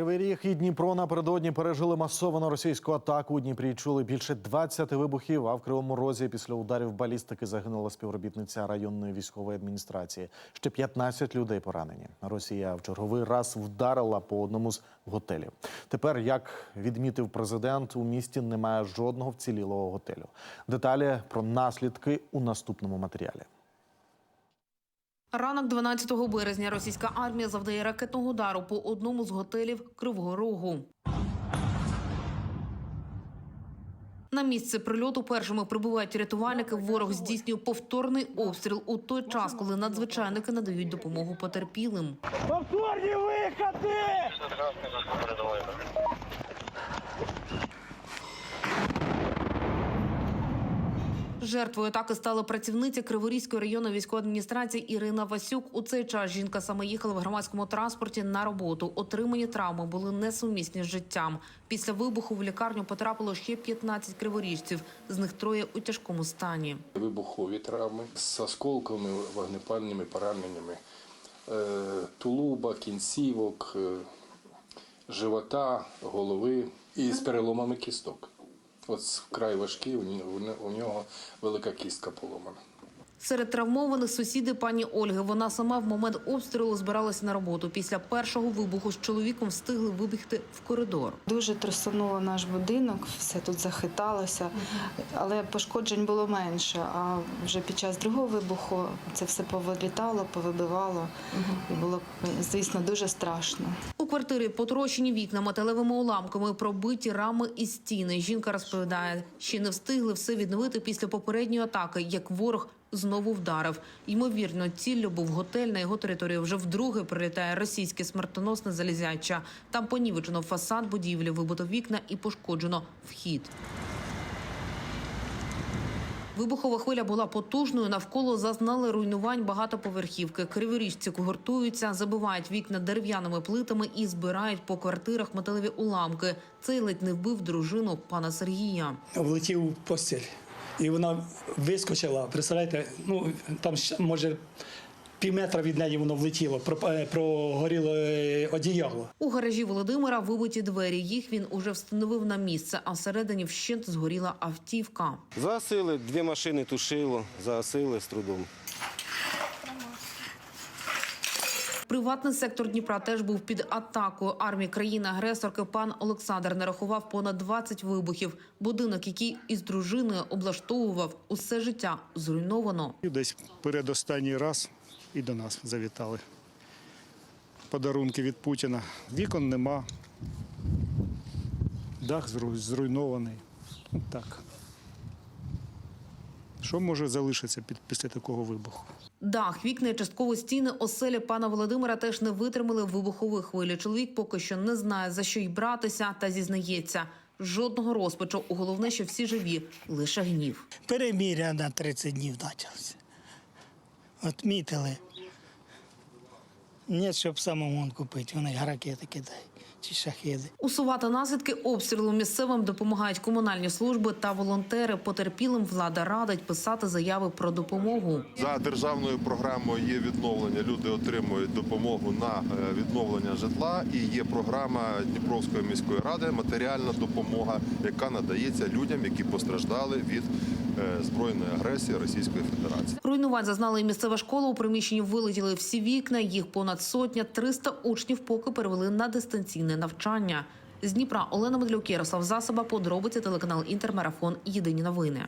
Кривий Ріг і Дніпро напередодні пережили масовану російську атаку. У Дніпрі чули більше 20 вибухів. А в Кривому Розі після ударів балістики загинула співробітниця районної військової адміністрації. Ще 15 людей поранені. Росія в черговий раз вдарила по одному з готелів. Тепер, як відмітив президент, у місті немає жодного вцілілого готелю. Деталі про наслідки у наступному матеріалі. Ранок 12 березня російська армія завдає ракетного удару по одному з готелів Кривого Рогу. На місце прильоту першими прибувають рятувальники. Ворог здійснює повторний обстріл у той час, коли надзвичайники надають допомогу потерпілим. Повторні виходи! Жертвою атаки стала працівниця Криворізької районної військової адміністрації Ірина Васюк. У цей час жінка саме їхала в громадському транспорті на роботу. Отримані травми були несумісні з життям. Після вибуху в лікарню потрапило ще 15 криворіжців. З них троє у тяжкому стані. вибухові травми з осколковими вогнепальними пораненнями е, тулуба, кінцівок, е, живота, голови і з переломами кісток. От вкрай важкий, у нього велика кістка поломана. Серед травмованих сусіди пані Ольги. Вона сама в момент обстрілу збиралася на роботу. Після першого вибуху з чоловіком встигли вибігти в коридор. Дуже трясануло наш будинок, все тут захиталося, але пошкоджень було менше. А вже під час другого вибуху це все повилітало, повибивало. І було, звісно, дуже страшно. У квартирі потрощені вікна металевими уламками, пробиті рами і стіни. Жінка розповідає, ще не встигли все відновити після попередньої атаки, як ворог знову вдарив. Ймовірно, ціллю був готель. На його територію вже вдруге прилітає російське смертоносне залізяча. Там понівечено фасад будівлі, вибито вікна і пошкоджено вхід. Вибухова хвиля була потужною. Навколо зазнали руйнувань багатоповерхівки. Криворіжці гуртуються, забивають вікна дерев'яними плитами і збирають по квартирах металеві уламки. Цей ледь не вбив дружину пана Сергія. Влетів у постіль. І вона вискочила. Представляєте, ну там може пів метра від неї воно влетіло, е, прогоріло е, одіяло. У гаражі Володимира вибиті двері. Їх він уже встановив на місце, а всередині вщент згоріла автівка. Загасили, дві машини тушило, загасили з трудом. Приватний сектор Дніпра теж був під атакою армії країни-агресорки. Пан Олександр нарахував понад 20 вибухів. Будинок, який із дружиною облаштовував усе життя, зруйновано. Десь передостанній раз і до нас завітали. Подарунки від Путіна. Вікон нема. Дах зруйнований. Так. Що може залишитися після такого вибуху? Дах, вікна і частково стіни оселі пана Володимира теж не витримали вибухової хвилі. Чоловік поки що не знає за що й братися, та зізнається. Жодного розпачу. Головне, що всі живі, лише гнів. Переміря на 30 днів почався. Отмітили. Ні, щоб самому купити, вони ракети кидають чи шахеди. Усувати наслідки обстрілу місцевим допомагають комунальні служби та волонтери. Потерпілим влада радить писати заяви про допомогу. За державною програмою є відновлення. Люди отримують допомогу на е, відновлення житла. І є програма Дніпровської міської ради матеріальна допомога, яка надається людям, які постраждали від збройної агресії Російської Федерації. Руйнувань зазнала і місцева школа. У приміщенні вилетіли всі вікна. Їх понад сотня. 300 учнів поки перевели на дистанційне навчання. З Дніпра Олена Медлюк, Ярослав Засоба, подробиці телеканал Інтермарафон. Єдині новини.